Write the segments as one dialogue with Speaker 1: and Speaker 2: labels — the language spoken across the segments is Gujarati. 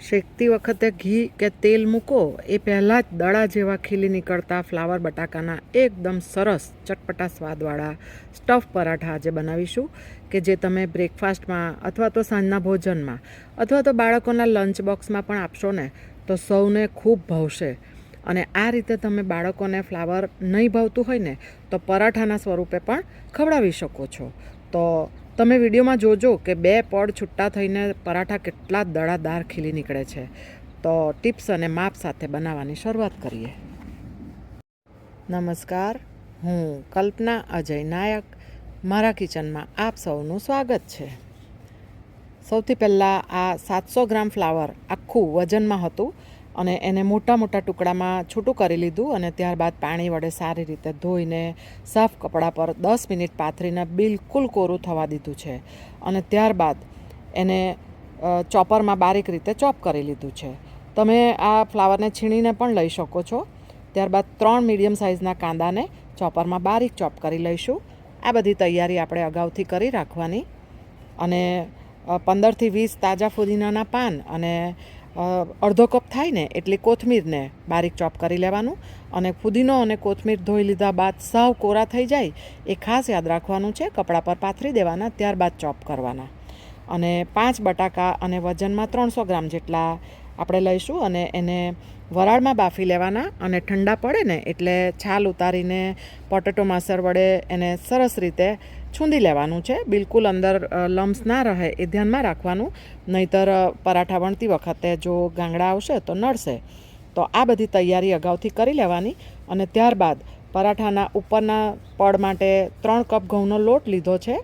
Speaker 1: શેકતી વખતે ઘી કે તેલ મૂકો, એ પહેલાં જ દડા જેવા ખીલી નીકળતા ફ્લાવર બટાકાના એકદમ સરસ ચટપટા સ્વાદવાળા સ્ટફ પરાઠા આજે બનાવીશું કે જે તમે બ્રેકફાસ્ટમાં અથવા તો સાંજના ભોજનમાં અથવા તો બાળકોના લંચ બોક્સમાં પણ આપશો ને, તો સૌને ખૂબ ભાવશે. અને આ રીતે તમે બાળકોને ફ્લાવર નહીં ભાવતું હોય ને, તો પરાઠાના સ્વરૂપે પણ ખવડાવી શકો છો. તો તમે વિડીયોમાં જોજો કે બે પડ છૂટા થઈને પરાઠા કેટલા દડાદાર ખીલી નીકળે છે. તો ટિપ્સ અને માપ સાથે બનાવવાની શરૂઆત કરીએ. નમસ્કાર, હું કલ્પના અજય નાયક. મારા કિચનમાં આપ સૌનું સ્વાગત છે. સૌથી પહેલાં આ સાતસો ગ્રામ ફ્લાવર આખું વજનમાં હતું. અને એને મોટા મોટા ટુકડામાં છૂટું કરી લીધું અને ત્યારબાદ પાણી વડે સારી રીતે ધોઈને સાફ કપડા પર દસ મિનિટ પાથરીને બિલકુલ કોરું થવા દીધું છે. અને ત્યારબાદ એને ચોપરમાં બારીક રીતે ચોપ કરી લીધું છે. તમે આ ફ્લાવરને છીણીને પણ લઈ શકો છો. ત્યારબાદ ત્રણ મીડિયમ સાઇઝના કાંદાને ચોપરમાં બારીક ચોપ કરી લઈશું. આ બધી તૈયારી આપણે અગાઉથી કરી રાખવાની. અને પંદરથી વીસ તાજા ફુદીનાના પાન અને અડધો કપ થાય ને એટલી કોથમીરને બારીક ચોપ કરી લેવાનું અને ફુદીનો અને કોથમીર ધોઈ લીધા બાદ સાવ કોરા થઈ જાય એ ખાસ યાદ રાખવાનું છે, કપડા પર પાથરી દેવાના ત્યારબાદ ચોપ કરવાના. અને પાંચ બટાકા અને વજનમાં ત્રણસો ગ્રામ જેટલા આપણે લઈશું અને એને વરાળમાં બાફી લેવાના અને ઠંડા પડે ને એટલે છાલ ઉતારીને પોટેટો માસર વડે એને સરસ રીતે છૂંદી લેવાનું છે. બિલકુલ અંદર લમ્સ ના રહે એ ધ્યાનમાં રાખવાનું. નહીતર પરાઠા વણતી વખતે જો ગાંગડા આવશે તો નડશે. તો આ બધી તૈયારી અગાઉથી કરી લેવાની અને ત્યારબાદ પરાઠાના ઉપરના પડ માટે ત્રણ કપ ઘઉંનો લોટ લીધો છે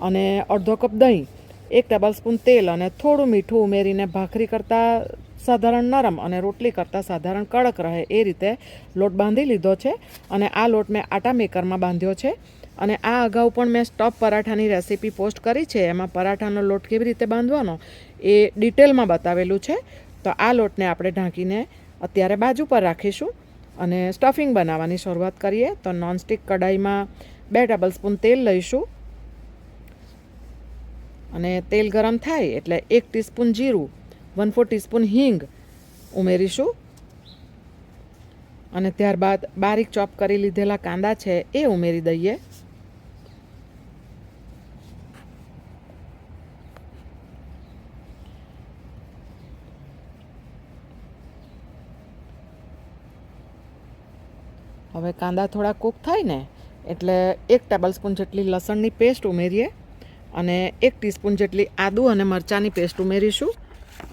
Speaker 1: અને અડધો કપ દહીં, એક ટેબલ સ્પૂન તેલ અને થોડું મીઠું ઉમેરીને ભાખરી કરતાં સાધારણ નરમ અને રોટલી કરતાં સાધારણ કડક રહે એ રીતે લોટ બાંધી લીધો છે અને આ લોટ મેં આટા મેકરમાં બાંધ્યો છે. અને આ અગાઉ પણ મેં સ્ટફ પરાઠાની રેસીપી પોસ્ટ કરી છે. એમાં પરાઠાનો લોટ કેવી રીતે બાંધવાનો એ ડિટેલમાં બતાવેલું છે. તો આ લોટને આપણે ઢાંકીને અત્યારે બાજુ પર રાખીશું અને સ્ટફિંગ બનાવવાની શરૂઆત કરીએ. તો નોનસ્ટિક કઢાઈમાં બે ટેબલ સ્પૂન તેલ લઈશું. અને તેલ ગરમ થાય એટલે એક ટીસ્પૂન જીરું વન ફોર ટીસ્પૂન હિંગ ઉમેરીશું. અને ત્યારબાદ બારીક ચોપ કરી લીધેલા કાંદા છે એ ઉમેરી દઈએ. હવે કાંદા થોડા કૂક થાય ને, એટલે એક ટેબલસ્પૂન જેટલી લસણની પેસ્ટ ઉમેરીએ અને એક ટીસ્પૂન જેટલી આદુ અને મરચાંની પેસ્ટ ઉમેરીશું.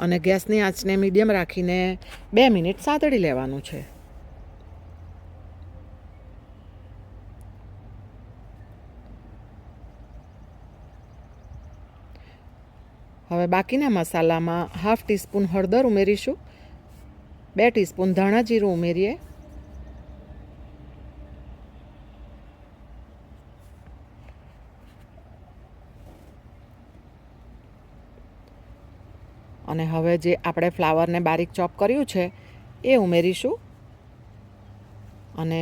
Speaker 1: અને ગેસની આંચને મીડિયમ રાખીને બે મિનિટ સાતડી લેવાનું છે. હવે બાકીના મસાલામાં હાફ ટીસ્પૂન હળદર ઉમેરીશું. બે ટીસ્પૂન ધાણા જીરું ઉમેરીએ. હવે જે આપણે ફ્લાવરને બારીક ચોપ કર્યું છે, એ ઉમેરીશું અને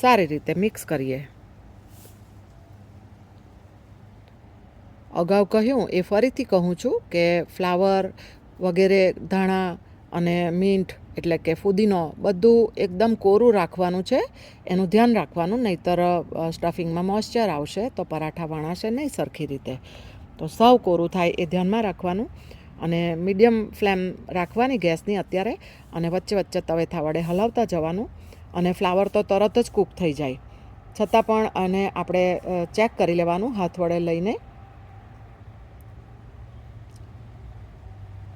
Speaker 1: સારી રીતે મિક્સ કરીએ. અગાઉ કહ્યું, એ ફરીથી કહું છું કે ફ્લાવર વગેરે ધાણા અને મીઠ એટલે કે ફુદીનો બધું એકદમ કોરું રાખવાનું છે, એનું ધ્યાન રાખવાનું, નહીંતર સ્ટફિંગમાં મોઇશ્ચર આવશે તો પરાઠા વણાશે નહીં સરખી રીતે. તો સૌ કોરું થાય એ ધ્યાનમાં રાખવાનું. અને મીડિયમ ફ્લેમ રાખવાની ગેસની અત્યારે અને વચ્ચે વચ્ચે તવેથા વડે હલાવતા જવાનું અને ફ્લાવર તો તરત જ કૂક થઈ જાય. છતાં પણ આને આપણે ચેક કરી લેવાનું હાથ વડે લઈને.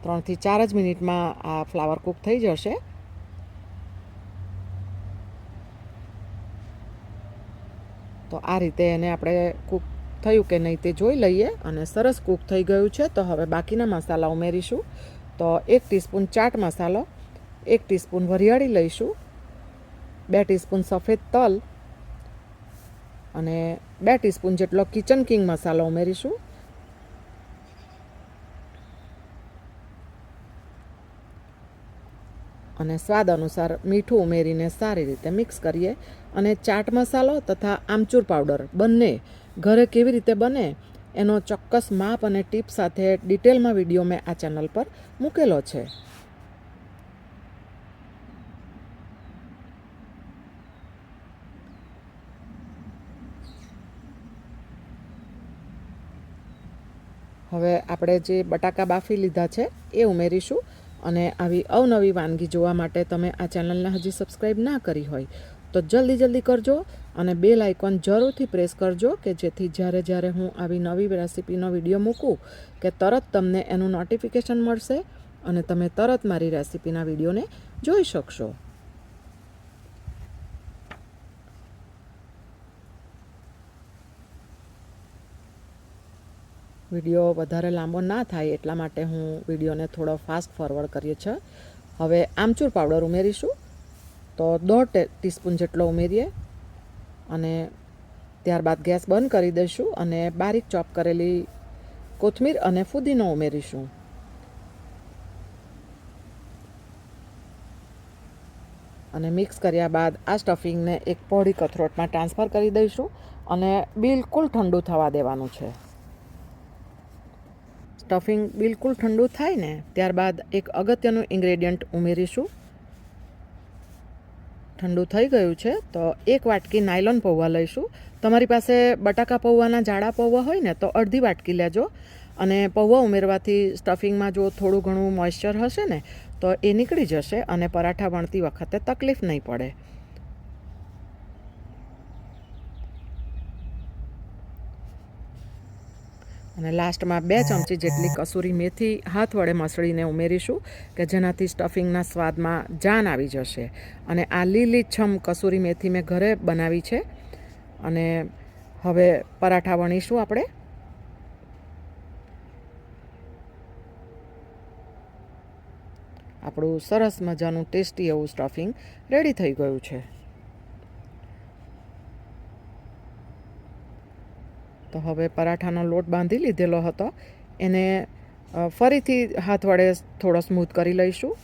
Speaker 1: ત્રણથી ચાર જ મિનિટમાં આ ફ્લાવર કૂક થઈ જશે. તો આ રીતે એને આપણે કૂક થયું કે નહીં તે જોઈ લઈએ અને સરસ કૂક થઈ ગયું છે. તો હવે બાકીના મસાલા ઉમેરીશું. તો એક ટીસ્પૂન ચાટ મસાલો, એક ટીસ્પૂન વરિયાળી લઈશું, બે ટીસ્પૂન સફેદ તલ અને બે ટીસ્પૂન જેટલો કિચન કિંગ મસાલો ઉમેરીશું. અને સ્વાદ અનુસાર મીઠું ઉમેરીને સારી રીતે મિક્સ કરીએ. અને ચાટ મસાલો તથા આમચૂર પાવડર બંને ઘરે કેવી રીતે બને એનો ચોક્કસ માપ અને ટીપ સાથે ડિટેલમાં વીડિયો મેં આ ચેનલ પર મૂકેલો છે. હવે આપણે જે બટાકા બાફી લીધા છે એ ઉમેરીશું અને આવી અવનવી વાનગી જોવા માટે તમે આ ચેનલને હજી સબસ્ક્રાઈબ ના કરી હોય તો જલ્દી જલ્દી કરજો અને બેલ આઇકોન જરૂરથી પ્રેસ કરજો કે જેથી જ્યારે જ્યારે હું આવી નવી રેસીપીનો વીડિયો મૂકું કે તરત તમને એનું નોટિફિકેશન મળશે અને તમે તરત મારી રેસીપીના વિડીયોને જોઈ શકશો. વીડિયો વધારે લાંબો ના થાય એટલા માટે હું વિડીયોને થોડો ફાસ્ટ ફોરવર્ડ કરીએ છીએ. હવે આમચૂર પાવડર ઉમેરીશું. તો દોઢ ટીસ્પૂન જેટલો ઉમેરીએ અને ત્યારબાદ ગેસ બંધ કરી દઈશું અને બારીક ચોપ કરેલી કોથમીર અને ફુદીનો ઉમેરીશું. અને મિક્સ કર્યા બાદ આ સ્ટફિંગને એક પહોળી કથરોટમાં ટ્રાન્સફર કરી દઈશું અને બિલકુલ ઠંડુ થવા દેવાનું છે. સ્ટફિંગ બિલકુલ ઠંડુ થાય ને, ત્યારબાદ એક અગત્યનું ઇન્ગ્રેડિયન્ટ ઉમેરીશું. ઠંડુ થઈ ગયું છે, તો એક વાટકી નાયલોન પૌવા લઈશું. તમારી પાસે બટાકા પૌવાના જાડા પૌવા હોય ને, તો અડધી વાટકી લેજો. અને પૌવા ઉમેરવાથી સ્ટફિંગમાં જો થોડું ઘણું મોઇશ્ચર હશે ને, તો એ નીકળી જશે અને પરાઠા વણતી વખતે તકલીફ નહીં પડે. અને લાસ્ટમાં બે ચમચી જેટલી કસૂરી મેથી હાથ વડે મસળીને ઉમેરીશું કે જેનાથી સ્ટફિંગના સ્વાદમાં જાન આવી જશે. અને આ લીલી છમ કસૂરી મેથી મેં ઘરે બનાવી છે. અને હવે પરાઠા વણીશું આપણે. આપણું સરસ મજાનું ટેસ્ટી એવું સ્ટફિંગ રેડી થઈ ગયું છે. તો હવે પરાઠાનો લોટ બાંધી લીધેલો હતો. એને ફરીથી હાથ વડે થોડો સ્મૂથ કરી લઈશું.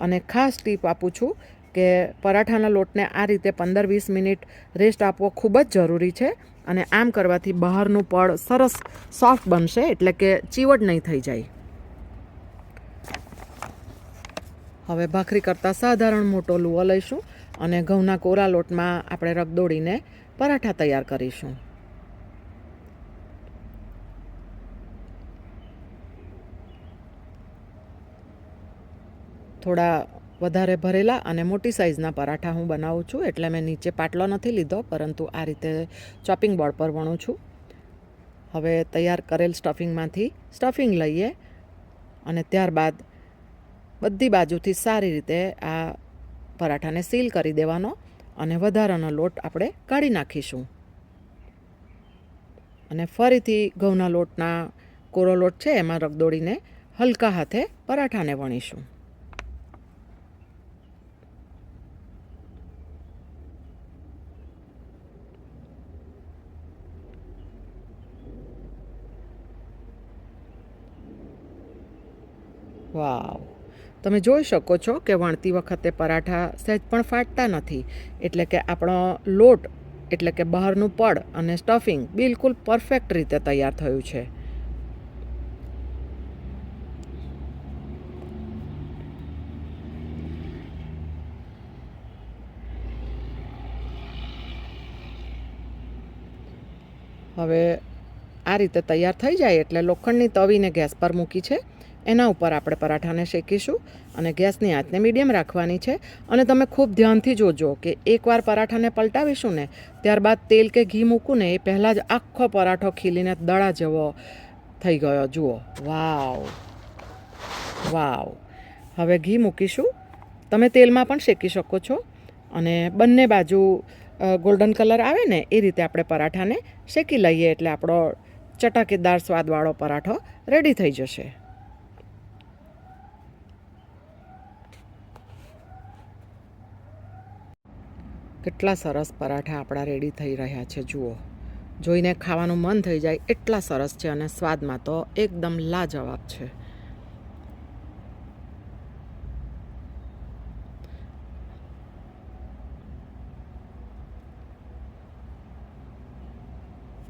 Speaker 1: અને ખાસ ટીપ આપું છું કે પરાઠાના લોટને આ રીતે પંદર વીસ મિનિટ રેસ્ટ આપવો ખૂબ જ જરૂરી છે અને આમ કરવાથી બહારનું પડ સરસ સોફ્ટ બનશે એટલે કે ચીવટ નહીં થઈ જાય. હવે ભાખરી કરતાં સાધારણ મોટો લૂવો લઈશું અને ઘઉંના કોરા લોટમાં આપણે રગદોડીને પરાઠા તૈયાર કરીશું. થોડા વધારે ભરેલા અને મોટી સાઇઝના પરાઠા હું બનાવું છું. એટલે મેં નીચે પાટલો નથી લીધો, પરંતુ આ રીતે ચોપિંગ બોર્ડ પર વણું છું. હવે તૈયાર કરેલ સ્ટફિંગમાંથી સ્ટફિંગ લઈએ અને ત્યારબાદ બધી બાજુથી સારી રીતે આ પરાઠાને સીલ કરી દેવાનો અને વધારાનો લોટ આપણે કાઢી નાખીશું. અને ફરીથી ઘઉંના લોટના કોરો લોટ છે, એમાં રગદોડીને હલકા હાથે પરાઠાને વણીશું. વાવ. તમે જોઈ શકો છો કે વણતી વખતે પરાઠા સહેજ પણ ફાટતા નથી. એટલે કે આપણો લોટ, એટલે કે બહારનું પડ અને સ્ટફિંગ બિલકુલ પરફેક્ટ રીતે તૈયાર થયું છે. હવે આ રીતે તૈયાર થઈ જાય એટલે લોખંડની તવીને ગેસ પર મૂકી છે. એના ઉપર આપણે પરાઠાને શેકીશું અને ગેસની આંચને મીડિયમ રાખવાની છે. અને તમે ખૂબ ધ્યાનથી જોજો કે એકવાર પરાઠાને પલટાવીશું ને, ત્યારબાદ તેલ કે ઘી મૂકું ને એ પહેલાં જ આખો પરાઠો ખીલીને દડા જેવો થઈ ગયો. જુઓ. વાવ. વાવ. હવે ઘી મૂકીશું. તમે તેલમાં પણ શેકી શકો છો. અને બંને બાજુ ગોલ્ડન કલર આવે ને, એ રીતે આપણે પરાઠાને શેકી લઈએ એટલે આપણો ચટાકેદાર સ્વાદવાળો પરાઠો રેડી થઈ જશે. કેટલા સરસ પરાઠા આપણા રેડી થઈ રહ્યા છે, જુઓ. જોઈને ખાવાનું મન થઈ જાય એટલા સરસ છે અને સ્વાદમાં તો એકદમ લાજવાબ છે.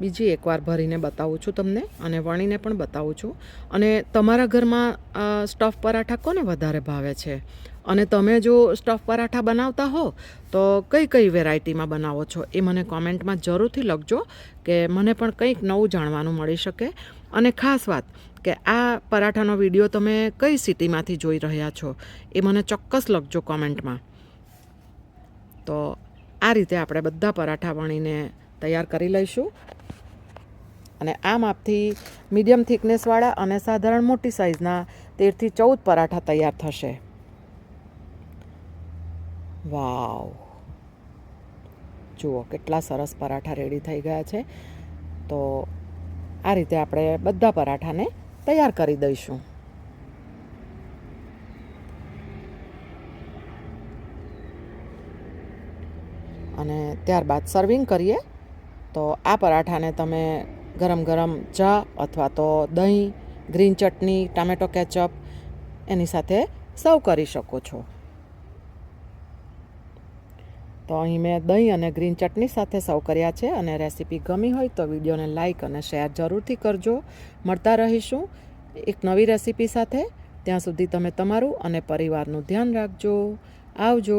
Speaker 1: બીજી એકવાર ભરીને બતાવું છું તમને અને વણીને પણ બતાવું છું. અને તમારા ઘરમાં સ્ટફ પરાઠા કોને વધારે ભાવે છે? અને તમે જો સ્ટફ પરાઠા બનાવતા હો, તો કઈ કઈ વેરાયટીમાં બનાવો છો એ મને કોમેન્ટમાં જરૂરથી લખજો કે મને પણ કંઈક નવું જાણવાનું મળી શકે. અને ખાસ વાત કે આ પરાઠાનો વીડિયો તમે કઈ સિટીમાંથી જોઈ રહ્યા છો એ મને ચોક્કસ લખજો કોમેન્ટમાં. તો આ રીતે આપણે બધા પરાઠા વણીને તૈયાર કરી લઈશું. અને આ માપથી મીડિયમ થિકનેસવાળા અને સાધારણ મોટી સાઇઝના તેરથી ચૌદ પરાઠા તૈયાર થશે. વાવ. જુઓ, કેટલા સરસ પરાઠા રેડી થઈ ગયા છે. તો આ રીતે આપણે બધા પરાઠાને તૈયાર કરી દઈશું. અને ત્યારબાદ સર્વિંગ કરીએ. તો આ પરાઠાને તમે ગરમ ગરમ ચા અથવા તો દહીં ગ્રીન ચટણી, ટામેટો કેચઅપ એની સાથે સર્વ કરી શકો છો. તો અહીં મેં દહીં અને ગ્રીન ચટણી સાથે સર્વ કર્યા છે અને રેસીપી ગમી હોય તો વિડીયોને લાઇક અને શેર જરૂરથી કરજો. મળતા રહીશું એક નવી રેસીપી સાથે. ત્યાં સુધી તમે તમારું અને પરિવારનું ધ્યાન રાખજો. આવજો.